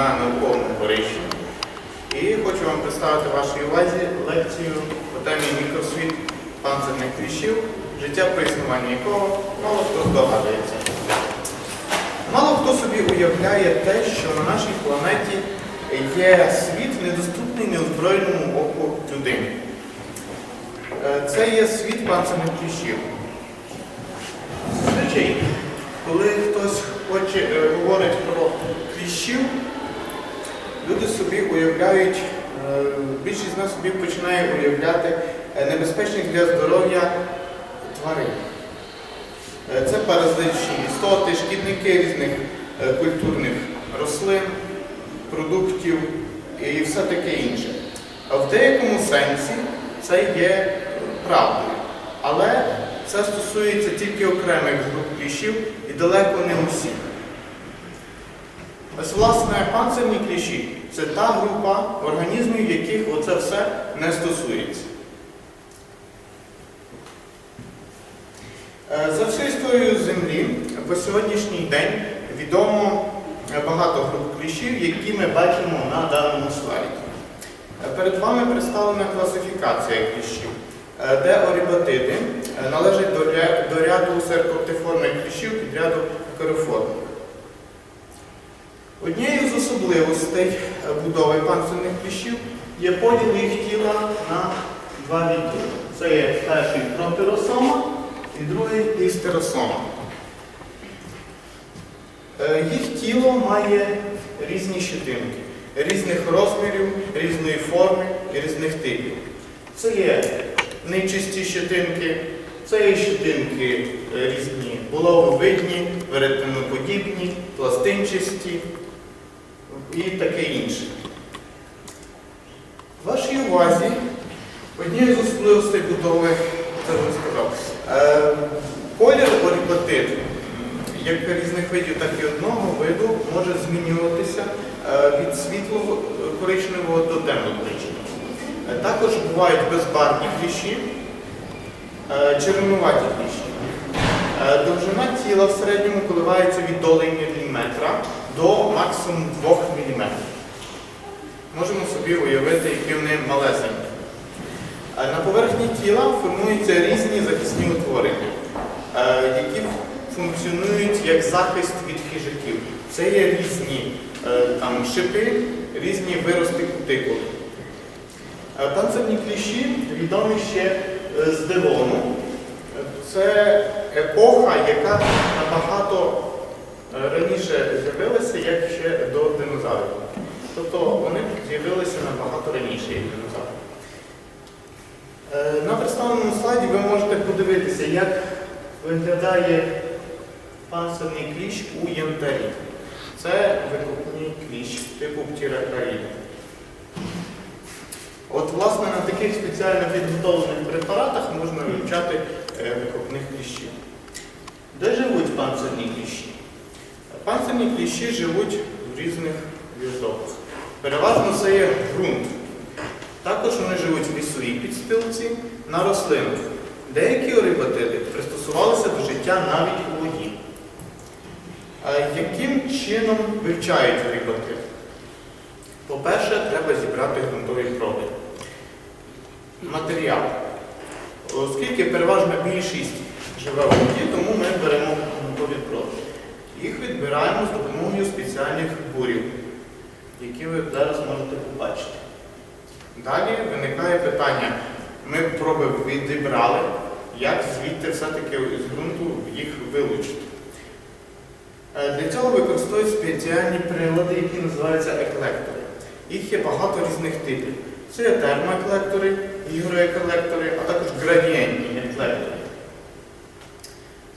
на науковому горищі. І хочу вам представити вашій увазі лекцію по темі Мікросвіт панцирних кліщів, життя при існуванні якого мало хто здогадується. Мало хто собі уявляє те, що на нашій планеті є світ, недоступний неозброєному оку людини. Е, це є світ панцирних кліщів. Звичайно, коли хтось хоче, е, говорить про кліщів, люди собі уявляють, е, більшість з нас собі починає уявляти е, небезпечних для здоров'я тварин. Е, Це паразитичні істоти, шкідники різних культурних рослин, продуктів і все таке інше. В деякому сенсі це є правдою. Але це стосується тільки окремих груп кліщів і далеко не усіх. Ось, власне, панцирні кліщі це та група організмів, яких оце все не стосується. Е, За всю історію Землі по сьогоднішній день відомо багато груп кліщів, які ми бачимо на даному слайді. Перед вами представлена класифікація кліщів, е, де орібатиди е, належать до ряду серкоптиформних кліщів підряду корифорних. Однією з особливостей будови панцирних кліщів є поділ їх тіла на два відділи. Це є перший пропіросома і другий істеросома. Е, Їх тіло має різні щитинки, різних розмірів, різної форми і різних типів. Це є нечисті щитинки, це є щитинки е, різні булавовидні, веретеноподібні, пластинчасті і таке інше. Вашій увазі однією з особливостей будови, це вже сказав, е, колір орібатит, як різних видів, так і одного виду, може змінюватися е, від світло-коричневого до темно-коричневого. Е, Також бувають безбарвні кліщі, е, червонуваті кліщі. Е, Довжина тіла в середньому коливається від долі міліметра до максимум 2 мм. Можемо собі уявити, які вони малесенькі. Е, На поверхні тіла формуються різні захисні утворення, е, які функціонують як захист від хижаків. Це є різні там, шипи, різні вирости кутикул. Е, Панцирні кліщі відомі ще з Девону. Це епоха, яка набагато е, раніше з'явилася, як ще до динозаврів. Тобто вони з'явилися набагато раніше, як динозаври. Е, На представленому слайді ви можете подивитися, як виглядає панцирний кліщ у янтарі. Це викопний кліщ типу птіракаріда. От, власне, на таких спеціально підготовлених препаратах можна вивчати викопних кліщів. Де живуть панцирні кліщі? Панцирні кліщі живуть в різних біотопах. Переважно це є ґрунт. Також вони живуть в лісовій підстилці на рослинах. Деякі орибатиди пристосувалися до життя навіть у воді. Яким чином вивчають орибатиди? По-перше, треба зібрати ґрунтові проби. Матеріал. Оскільки переважна більшість живе в воді, тому ми беремо ґрунтові проби. Їх відбираємо з допомогою спеціальних бурів, які ви зараз можете побачити. Далі виникає питання, ми проби відібрали, як звідти все-таки з ґрунту їх вилучити. Е, Для цього використовують спеціальні прилади, які називаються еклектори. Їх є багато різних типів. Це термоеклектори, гігроеколектори, а також градієнтні еклектори.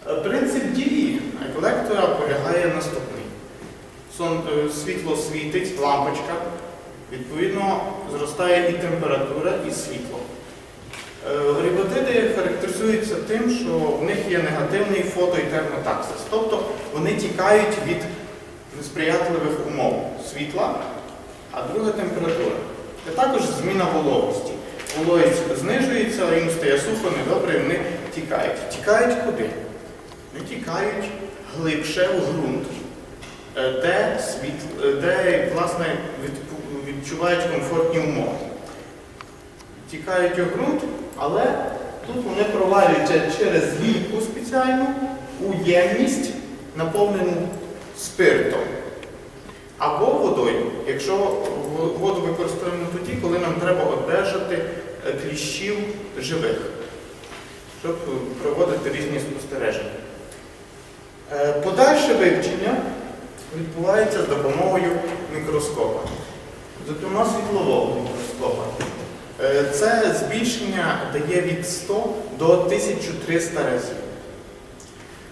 Е, Принцип дії еклектора полягає наступний. Е, Світло світить, лампочка, відповідно зростає і температура, і світло. Е, Рибатиди характеризуються тим, що в них є негативний фото і термотаксис, тобто вони тікають від несприятливих умов світла, а друга температура. Це також зміна вологості. Вологість знижується, їм стає сухо, недобре, і вони тікають. Тікають куди? Вони тікають глибше у ґрунт, е, де, світ, е, де власне, відчувають комфортні умови. втікають у ґрунт, але тут вони провалюються через лійку спеціальну у ємність, наповнену спиртом. Або водою, якщо воду використовуємо тоді, коли нам треба одержати е, кліщів живих, щоб проводити різні спостереження. Е, Подальше вивчення відбувається з допомогою мікроскопа, зокрема світлового мікроскопа. Е, Це збільшення дає від 100 до 1300 разів.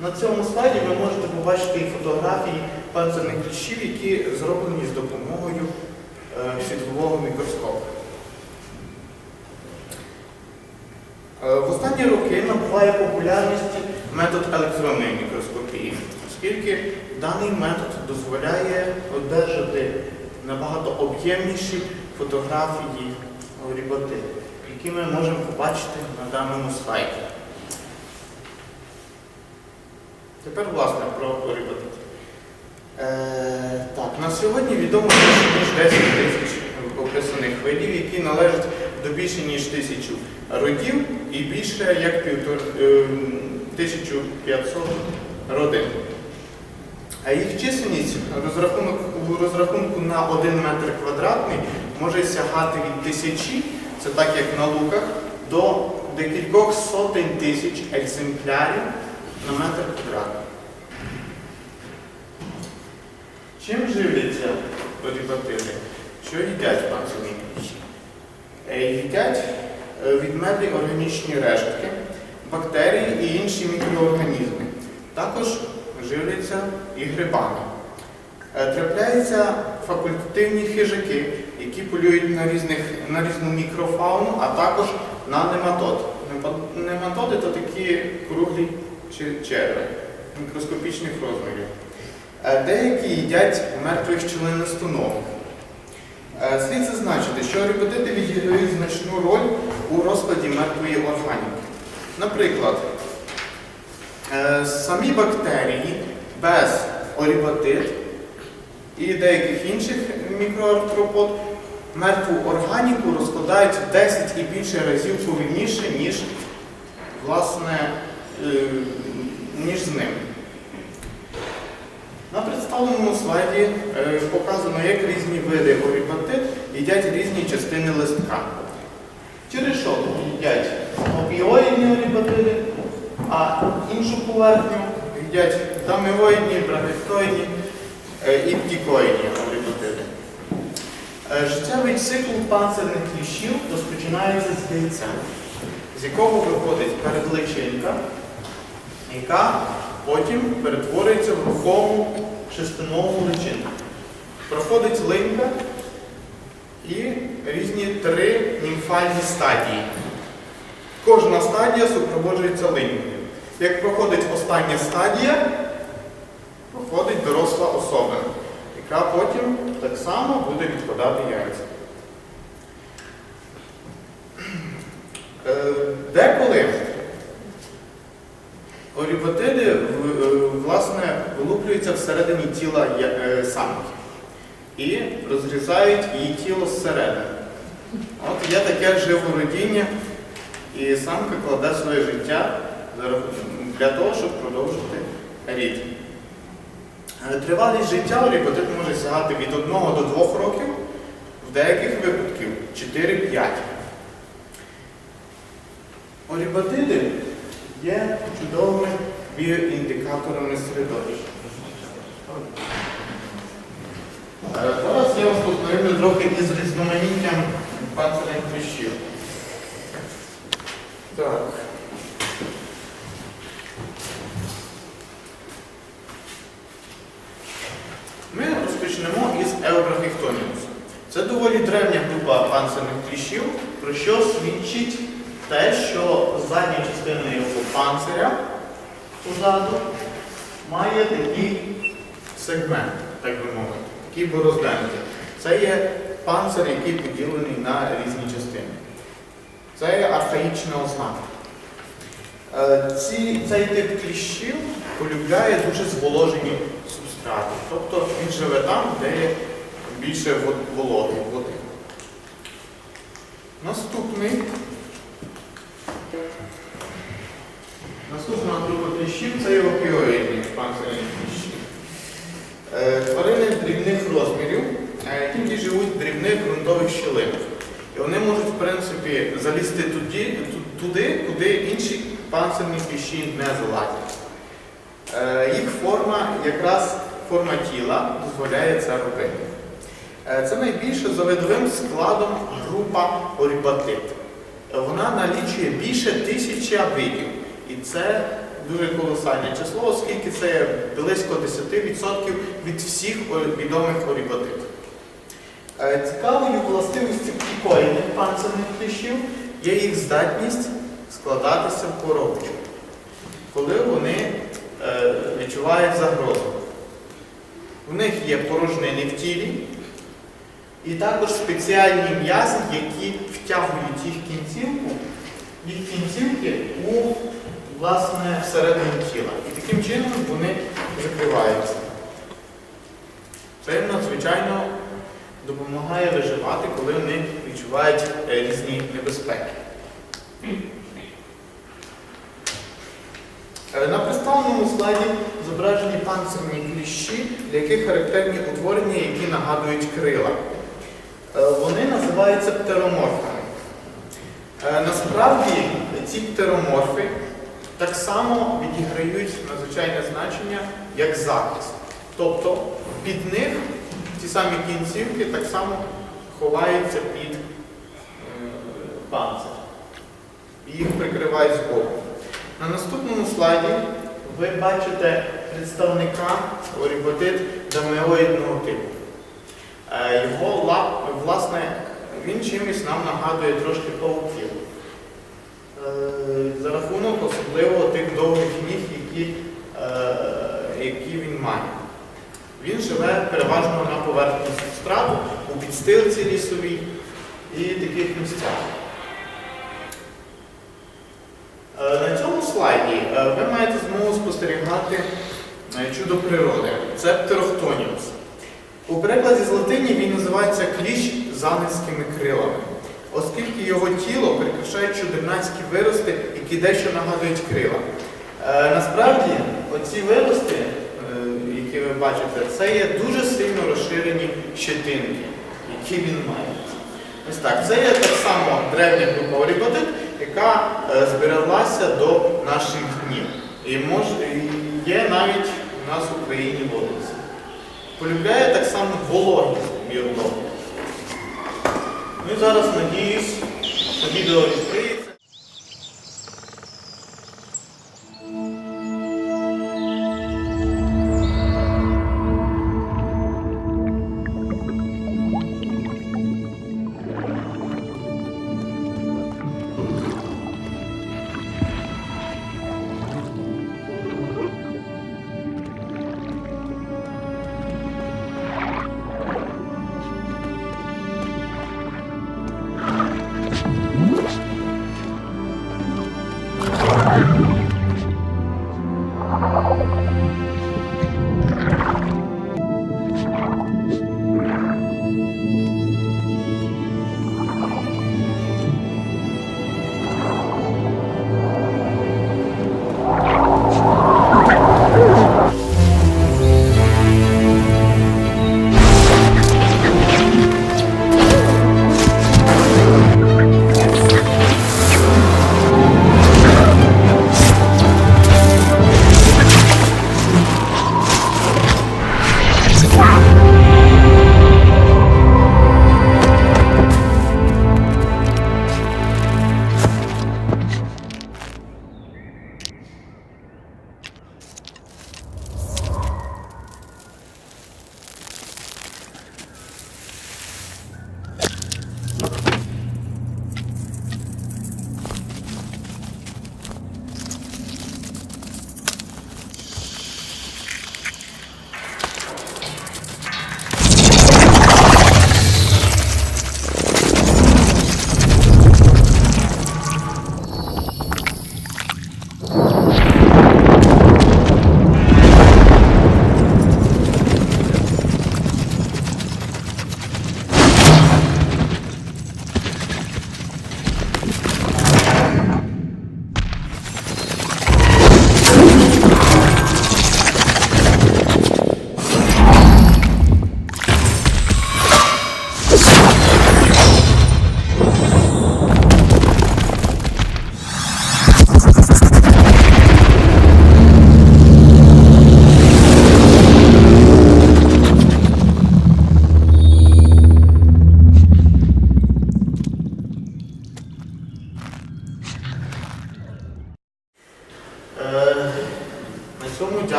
На цьому слайді ви можете побачити і фотографії панцирних кліщів, які зроблені з допомогою е, світлового мікроскопу. Е, В останні роки набуває популярності метод електронної мікроскопії, оскільки даний метод дозволяє одержати набагато об'ємніші фотографії ріботи, які ми можемо побачити на даному слайді. Тепер, власне, про ріботи. Е, так, на сьогодні відомо більше ніж 10 тисяч описаних видів, які належать до більше ніж тисячу родів і більше як е, 1500 родин. А їх чисельність у розрахунку на 1 метр квадратний може сягати від тисячі, це так як на луках, до декількох сотень тисяч екземплярів на метр квадратний. Чим живляться рибатири? Що їдять кліщі? Е, Їдять е, відмерлі органічні рештки, бактерії і інші мікроорганізми. Також живляться і грибами. Е, Трапляються факультативні хижаки, які полюють на, різних, на різну мікрофауну, а також на нематод. Нематоди то такі круглі черви мікроскопічних розмірів. Деякі їдять мертвих членистоногих. Е, Слід зазначити, що репетити відіграють значну роль у розкладі мертвої органіки. Наприклад, е, самі бактерії без орібатит і деяких інших мікроартропод мертву органіку розкладають в 10 і більше разів повільніше, ніж, власне, е, ніж з ним. На представленому слайді е, показано, як різні види орібатит їдять різні частини листка. Черешок їдять опіоїдні орібатиди, а іншу поверхню їдять дамеоїдні, брахектоїдні е, і птікоїдні орібатиди. Е, Життєвий цикл панцирних кліщів розпочинається з яйця, з якого виходить передличинка, яка потім перетворюється в рухому шестинову личинку. Проходить линька і різні три німфальні стадії. Кожна стадія супроводжується линькою. Як проходить остання стадія, проходить доросла особина, яка потім так само буде відкладати яйця. Е, Деколи Орібатиди е, власне вилуплюються всередині тіла е, самки і розрізають її тіло зсередини. От є таке живородіння, і самка кладе своє життя для того, щоб продовжити рід. Е, Тривалість життя орібатит може сягати від 1 до 2 років, в деяких випадків 4-5. Орібатиди є чудовими біоіндикаторами середовища. Зараз я вас познайомлю трохи із різноманіттям панцирних кліщів. Так. Ми розпочнемо із Еубрахіхтоніуса. Це доволі древня група панцирних кліщів, про що свідчить те, що задня частина його панциря позаду має такий сегмент, так би мовити, такий борозденький. Це є панцир, який поділений на різні частини. Це є архаїчна ознака. Е, Ці, цей тип кліщів полюбляє дуже зволожені субстрати. Тобто він живе там, де є більше вологи, води. Наступний. Наступна група кліщів це опіоїдні панцирні кліщі. Тварини дрібних розмірів, е, які живуть в дрібних ґрунтових щілинах. І вони можуть, в принципі, залізти туди, туди, куди інші панцирні кліщі не залазять. Е, Їх форма, якраз форма тіла, дозволяє це робити. Е, Це найбільше за видовим складом група орібатит. Вона налічує більше тисячі видів. І це дуже колосальне число, оскільки це близько 10% від всіх відомих орібатитів. Е, Цікавою властивістю птікоїдних панцирних кліщів є їх здатність складатися в коробочку, коли вони е, відчувають загрозу. У них є порожнини в тілі і також спеціальні м'язи, які втягують їх кінцівку, їх кінцівки у власне всередину тіла. І таким чином вони закриваються. Це їм надзвичайно допомагає виживати, коли вони відчувають е, різні небезпеки. Е, На представленому слайді зображені панцирні кліщі, для яких характерні утворення, які нагадують крила. Е, Вони називаються птероморфами. Насправді ці птероморфи так само відіграють надзвичайне значення як захист. Тобто під них ті самі кінцівки так само ховаються під е, панцир. І їх прикривають збоку. На наступному слайді ви бачите представника орібатит дамеоїдного типу. Е, Його власне, він чимось нам нагадує трошки пауків. Е, За рахунок особливо тих довгих ніг, які, е, які він має. Він живе переважно на поверхні субстрату, у підстилці лісовій і таких місцях. Е, На цьому слайді ви маєте змогу спостерігати чудо природи. Це птерохтоніус. У перекладі з латині він називається кліщ з ангельськими крилами, оскільки його тіло прикрашають чудернацькі вирости, які дещо нагадують крила. Е, Насправді, оці вирости, е, які ви бачите, це є дуже сильно розширені щетинки, які він має. Ось так. Це є так само древня група орібодит, яка е, збереглася до наших днів. І є навіть у нас в Україні водиться. Полюбляє так само вологість біології. Ну і зараз надіюсь, що відео відкриється.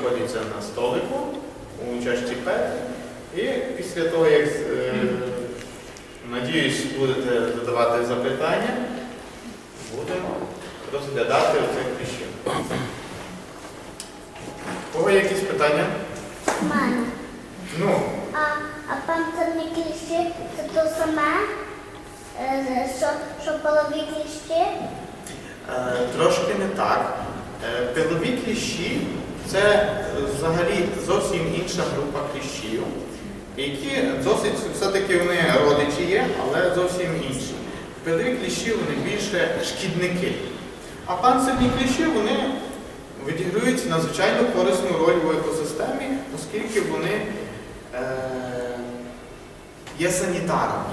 Знаходяться на столику у чашці пет. І після того, як е, надіюсь, будете задавати запитання, будемо розглядати оцих кліщів. У кого якісь питання? Мене. Ну, А, а панцирні кліщі це то саме, е, що, що полові кліщі? Е, Трошки не так. Е, Пилові кліщі це взагалі зовсім інша група кліщів, які досить все-таки вони родичі є, але зовсім інші. Пилові кліщі вони більше шкідники. А панцирні кліщі вони відіграють надзвичайно корисну роль в екосистемі, оскільки вони е, є санітарами.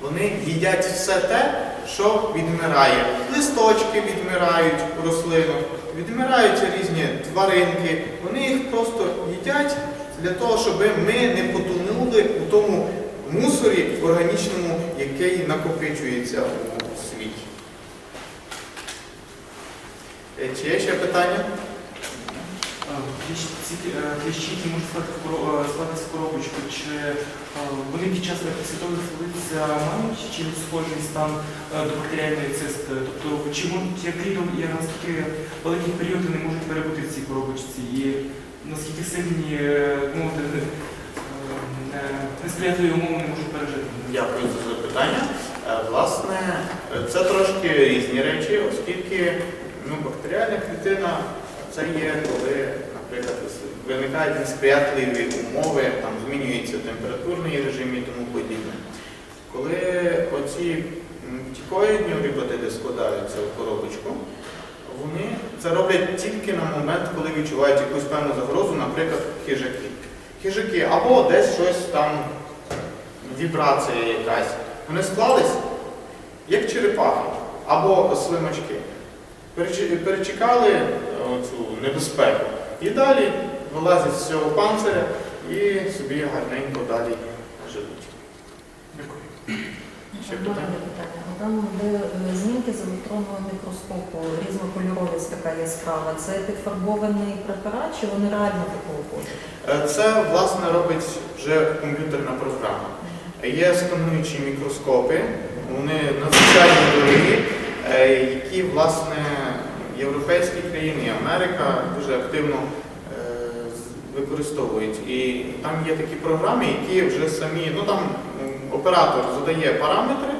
Вони їдять все те, що відмирає. Листочки відмирають у рослинок, відмираються різні тваринки. Вони їх просто їдять для того, щоб ми не потонули у тому мусорі органічному, який накопичується у світі. Е, Чи є ще питання? Ці кліщі, можуть складатися в коробочку, чи е, вони під час після того мають чи схожий стан е, до бактеріальної цисти? Тобто, чи можуть як літом і наскільки великий період вони можуть перебути в цій коробочці? І наскільки сильні мовити, не- е, несприятливі умови вони можуть пережити? Дякую за запитання. Власне, це трошки різні речі, оскільки ну, бактеріальна клітина це є коли, наприклад, виникають несприятливі умови, там змінюється температурний режим і тому подібне. Коли оці тікоїдні рибатиди складаються в коробочку, вони це роблять тільки на момент, коли відчувають якусь певну загрозу, наприклад, хижаки. Хижаки або десь щось там вібрація якась. Вони склались, як черепахи або слимачки. Перечекали е, цю небезпеку. І далі вилазять з цього панциря і собі гарненько далі живуть. Дякую. Ще питання? питання. Там де е, знімки з електронного мікроскопу, різнокольоровість така яскрава. Це підфарбований препарат, чи вони реально такого кольору? Е, Це, власне, робить вже комп'ютерна програма. Є скануючі мікроскопи, вони надзвичайно дорогі, е, які, власне, європейські країни і Америка дуже активно е, використовують. І там є такі програми, які вже самі, ну там оператор задає параметри,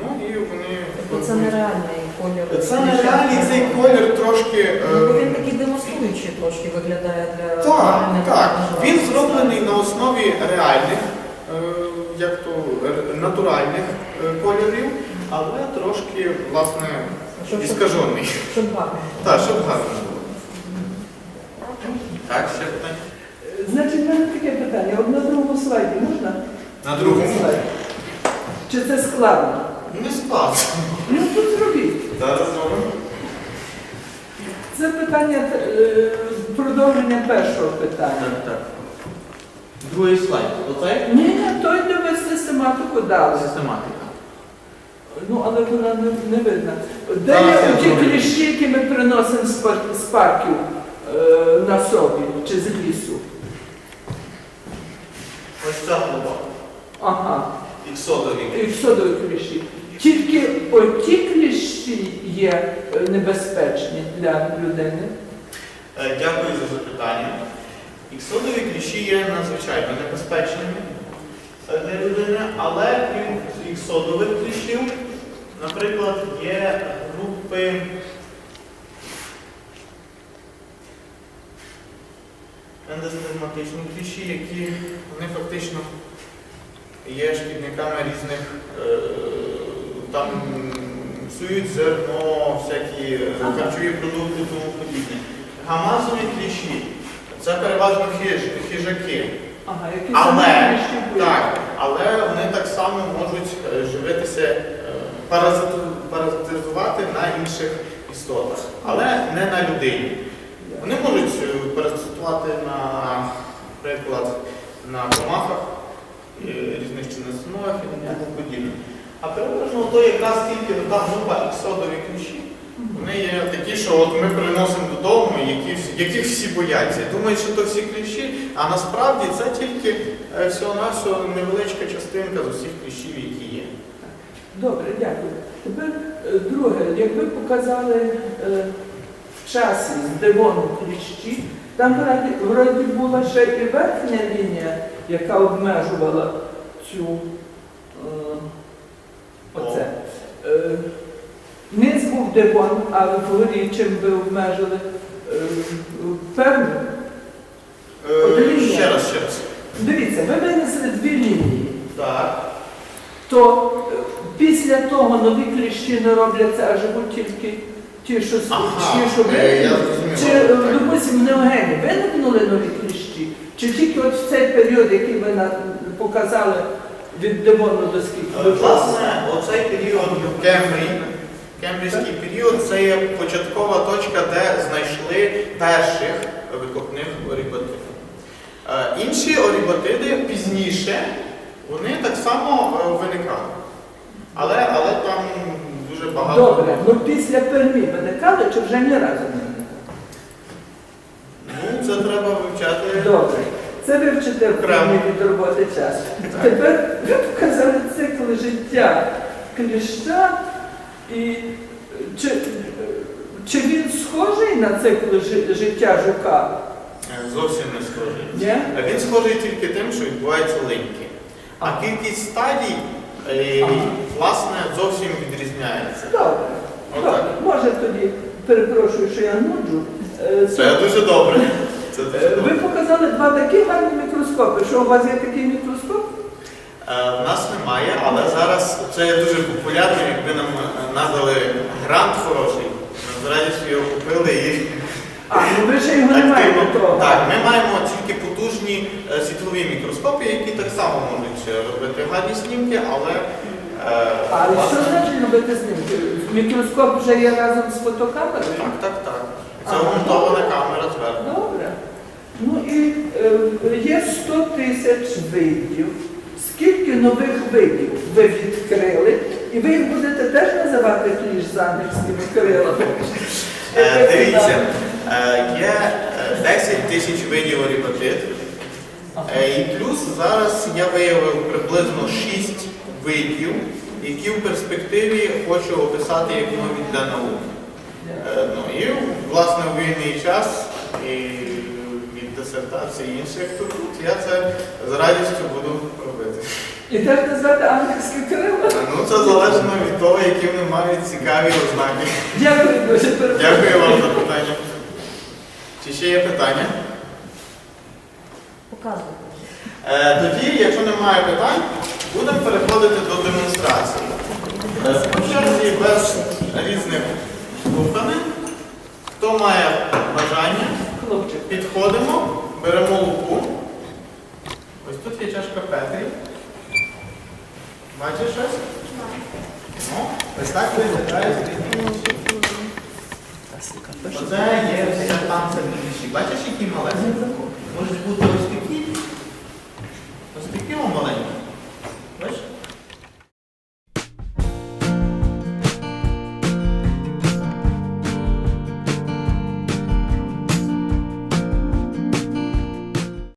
ну і вони. Це нереальний колір. Це нереальний цей колір трошки. е, Ну, він такий демонструючий трошки виглядає для Так, так. Він зроблений на основі реальних, е, як то натуральних кольорів, але трошки, власне, Щоб- іскажений. Щоб гарно. Так, щоб гарно було. Так, ще питання? Значить, в мене таке питання. От на другому слайді можна? На другому. слайді. Чи це складно? Не складно. Ну тут зробіть. Зараз зробимо. Це питання е, продовження першого питання. Так, так. Другий слайд. Оцей? Ні, ні, той ви систематику дали. Систематика. Ну, але вона не, не видна. Де є ті кліщі, які ми приносимо з, пар- з парків е, на собі чи з лісу? Ось ця голова. Ага. Іксодові. І содові кліщі. Тільки оті кліщі є е, небезпечні для людини. Е, Дякую за запитання. Іксодові кліщі є надзвичайно небезпечними е, для людини, але крім іксодових кліщів, наприклад, є групи ендостигматичні кліщі, які вони фактично є шкідниками різних, е, там псують зерно, всякі е, харчові продукти тому подібне. Гамазові кліщі це переважно хиж, хижаки. Ага, які Але, так, але вони так само можуть е, живитися, паразитизувати на інших істотах, але не на людині. Вони використовувати на приклад на комахах, і різних чиносинах і тому подібне. А переважно то якраз тільки та група іксодові ключі. Вони є такі, що от ми приносимо додому, які, яких всі бояться. Думають, що то всі кліщі, а насправді це тільки е, всього-навсього невеличка частинка з усіх кліщів, які є. Добре, дякую. Тепер е, друге, як ви показали е, в часі з Девону кліщі, там вроді, вроді була ще і верхня лінія, яка обмежувала цю е, оце. Е, низ був Девон, а вгорі чим ви обмежили е, певну. Е, ще раз, ще раз. Дивіться, ви винесли дві лінії. Так. То е, після того нові кліщі не робляться, а живуть тільки ті, що, Ага, ті, що е. Чи, е, допустимо, в Неогені виникнули нові кліщі? Чи тільки от в цей період, який ви показали від Девону до скільки? Власне, оцей період Кембрій, кембрійський період це є початкова точка, де знайшли перших викопних орібатидів. Е, Інші орібатиди пізніше, вони так само е, виникали. Але, але там дуже багато. Добре, ну після Пермі виникали чи вже ні разу не виникали? Ну, це треба вивчати. Добре. Це ви вчите в Прямо. Від роботи часу. Тепер ви показали цикл життя кліща і е, чи, е, чи він схожий на цикл життя жука? Зовсім не схожий. Ні? Е, Він схожий тільки тим, що відбуваються линьки. А кількість стадій, е, власне, зовсім відрізняється. Добре. Отак. Добре. Може тоді, перепрошую, що я нуджу. Е, Це дуже добре. Це дуже е, Ви показали два такі гарні мікроскопи. Що у вас є такий мікроскоп? Е, В нас немає, але зараз це є дуже популярно, якби нам е, надали грант хороший. Ми з радістю його купили і А, ну ви ще його не маєте активно. того. Так, ми маємо тільки потужні е, світлові мікроскопи, які так само можуть е, робити гарні знімки, але е, А власне, що значить робити знімки? Мікроскоп вже є разом з фотокамерою? Так, так, так. Це Ага. вмонтована камера зверху. Добре. Ну і е, є 100 тисяч видів. Скільки нових видів ви відкрили? І ви їх будете теж називати кліш з ангельськими крилами? Е, Дивіться, є е, 10 тисяч видів орібатит. Е, І плюс зараз я виявив приблизно 6 видів, які в перспективі хочу описати як нові для науки. Е, Ну і власне у вільний час і від дисертації інших тут я це з радістю буду робити. І теж назвати ангельські крила? Е, Ну це залежно від того, які вони мають цікаві ознаки. Дякую дуже. Дякую вам за питання. Чи ще є питання? Показуйте. Е, Тоді, якщо немає питань, будемо переходити до демонстрації. Е, По черзі без різних руханин. Хто має бажання, підходимо, беремо лупу. Ось тут є чашка Петрі. Бачиш щось? Ну, ось так виглядає Оце є все там. Бачиш, які малесенькі? Можуть бути ось такі. Ось такі малесенькі.